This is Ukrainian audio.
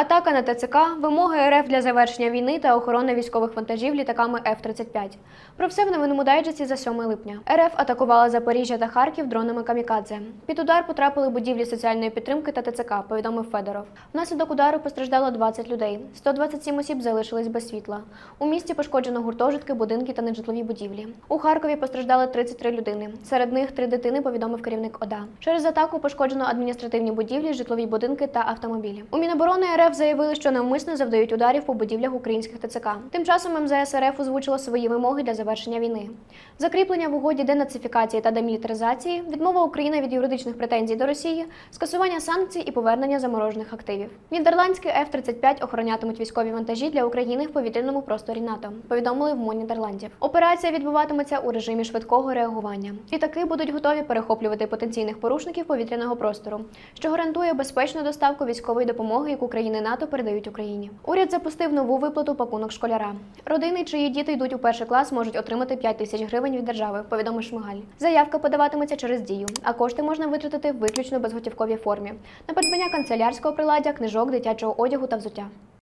Атака на ТЦК, вимоги РФ для завершення війни та охорони військових вантажів літаками F-35. Про все в новинному дайджесті за 7 липня. РФ атакувала Запоріжжя та Харків дронами камікадзе. Під удар потрапили будівлі соціальної підтримки та ТЦК, повідомив Федоров. Внаслідок удару постраждало 20 людей. 127 осіб залишились без світла. У місті пошкоджено гуртожитки, будинки та нежитлові будівлі. У Харкові постраждали 33 людини. Серед них три дитини, повідомив керівник ОДА. Через атаку пошкоджено адміністративні будівлі, житлові будинки та автомобілі. У Міноборони РФ заявили, що навмисно завдають ударів по будівлях українських ТЦК. Тим часом МЗС РФ озвучило свої вимоги для завершення війни. Закріплення в угоді денацифікації та демілітаризації, відмова України від юридичних претензій до Росії, скасування санкцій і повернення заморожених активів. Нідерландські F-35 охоронятимуть військові вантажі для України в повітряному просторі НАТО. Повідомили в МОН Нідерландів. Операція відбуватиметься у режимі швидкого реагування. Літаки будуть готові перехоплювати потенційних порушників повітряного простору, що гарантує безпечну доставку військової допомоги, яку країни НАТО передають Україні. Уряд запустив нову виплату пакунок школяра. Родини, чиї діти йдуть у перший клас, можуть отримати 5 тисяч гривень від держави. Повідомив Шмигаль. Заявка подаватиметься через дію, а кошти можна витратити виключно безготівковій формі на придбання канцелярського приладдя, книжок, дитячого одягу та взуття.